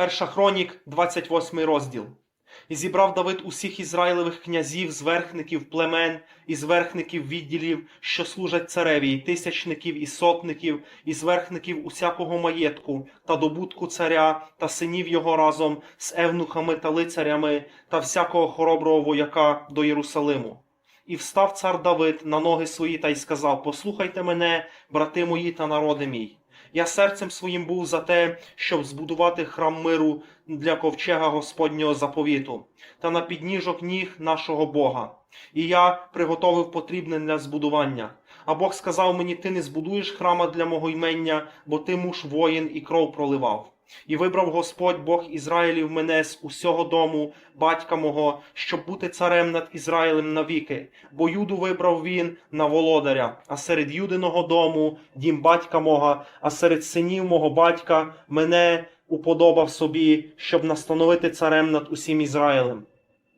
Перша хронік, 28 розділ. І зібрав Давид усіх ізраїлевих князів, зверхників племен і зверхників відділів, що служать цареві, і тисячників і сотників, і зверхників усякого маєтку та добутку царя та синів його разом з евнухами та лицарями та всякого хороброго вояка до Єрусалиму. І встав цар Давид на ноги свої та й сказав: Послухайте мене, брати мої та народи мій. Я серцем своїм був за те, щоб збудувати храм миру для ковчега Господнього заповіту та на підніжок ніг нашого Бога. І я приготовив потрібне для збудування. А Бог сказав мені: Ти не збудуєш храма для мого ймення, бо ти муж воїн і кров проливав. І вибрав Господь Бог Ізраїлів мене з усього дому, батька мого, щоб бути царем над Ізраїлем навіки, бо Юду вибрав він на володаря, а серед Юдиного дому дім батька мого, а серед синів мого батька мене уподобав собі, щоб настановити царем над усім Ізраїлем.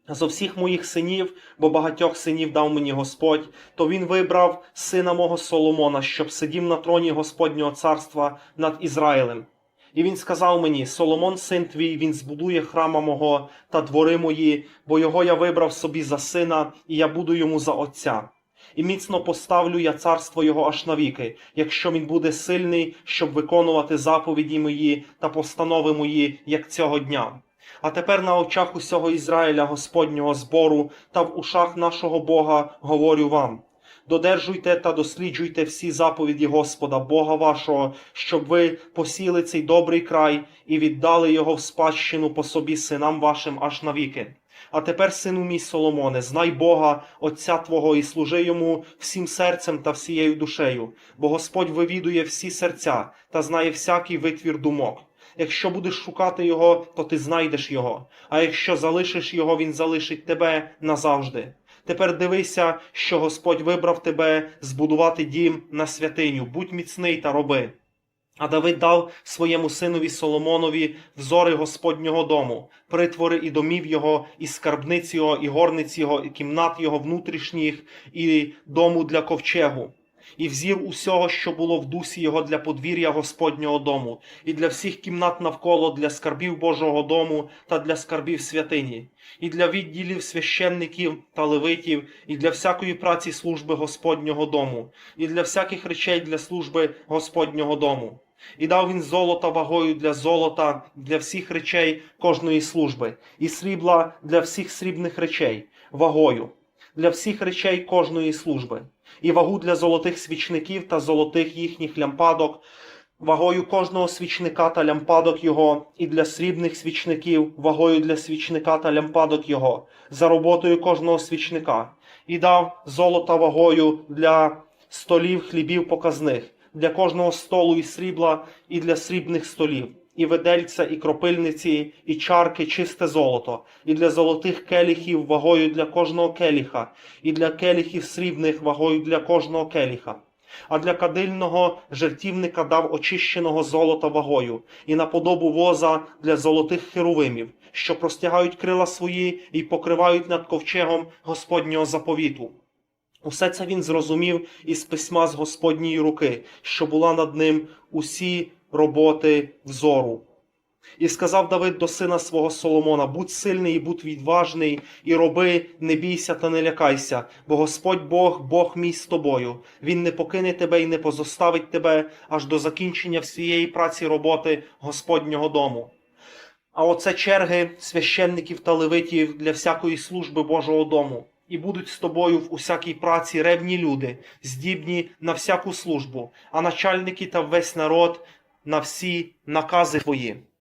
Зо всіх моїх синів, бо багатьох синів дав мені Господь, то він вибрав сина мого Соломона, щоб сидів на троні Господнього царства над Ізраїлем. І він сказав мені: Соломон, син твій, він збудує храма мого та двори мої, бо його я вибрав собі за сина, і я буду йому за отця. І міцно поставлю я царство його аж навіки, якщо він буде сильний, щоб виконувати заповіді мої та постанови мої, як цього дня. А тепер на очах усього Ізраїля Господнього збору та в ушах нашого Бога говорю вам. Додержуйте та досліджуйте всі заповіді Господа, Бога вашого, щоб ви посіли цей добрий край і віддали його в спадщину по собі синам вашим аж навіки. А тепер, сину мій Соломоне, знай Бога, Отця Твого, і служи йому всім серцем та всією душею, бо Господь вивідує всі серця та знає всякий витвір думок. Якщо будеш шукати його, то ти знайдеш його, а якщо залишиш його, він залишить тебе назавжди. Тепер дивися, що Господь вибрав тебе збудувати дім на святиню, будь міцний та роби. А Давид дав своєму синові Соломонові взори Господнього дому, притвори і домів його, і скарбниць його, і горниць його, і кімнат його внутрішніх, і дому для ковчегу. І взір усього, що було в дусі його для подвір'я Господнього дому, і для всіх кімнат навколо для скарбів Божого дому та для скарбів святині, і для відділів священників та левитів, і для всякої праці служби Господнього дому, і для всяких речей для служби Господнього дому. І дав він золота вагою для золота, для всіх речей кожної служби, і срібла для всіх срібних речей, вагою, для всіх речей кожної служби, і вагу для золотих свічників та золотих їхніх лямпадок, вагою кожного свічника та лямпадок його, і для срібних свічників, вагою для свічника та лямпадок його, за роботою кожного свічника, і дав золота вагою для столів хлібів показних, для кожного столу і срібла, і для срібних столів, і ведельця, і кропильниці, і чарки, чисте золото, і для золотих келіхів вагою для кожного келіха, і для келіхів срібних вагою для кожного келіха. А для кадильного жертівника дав очищеного золота вагою, і на подобу воза для золотих херовимів, що простягають крила свої і покривають над ковчегом Господнього заповіту. Усе це він зрозумів із письма з Господньої руки, що була над ним усі роботи взору. І сказав Давид до сина свого Соломона: будь сильний і будь відважний, і роби, не бійся та не лякайся, бо Господь Бог, Бог мій з тобою. Він не покине тебе і не позоставить тебе аж до закінчення всієї праці роботи Господнього дому. А оце черги священників та левитів для всякої служби Божого дому. І будуть з тобою в усякій праці ревні люди, здібні на всяку службу, а начальники та весь народ на всі накази твої.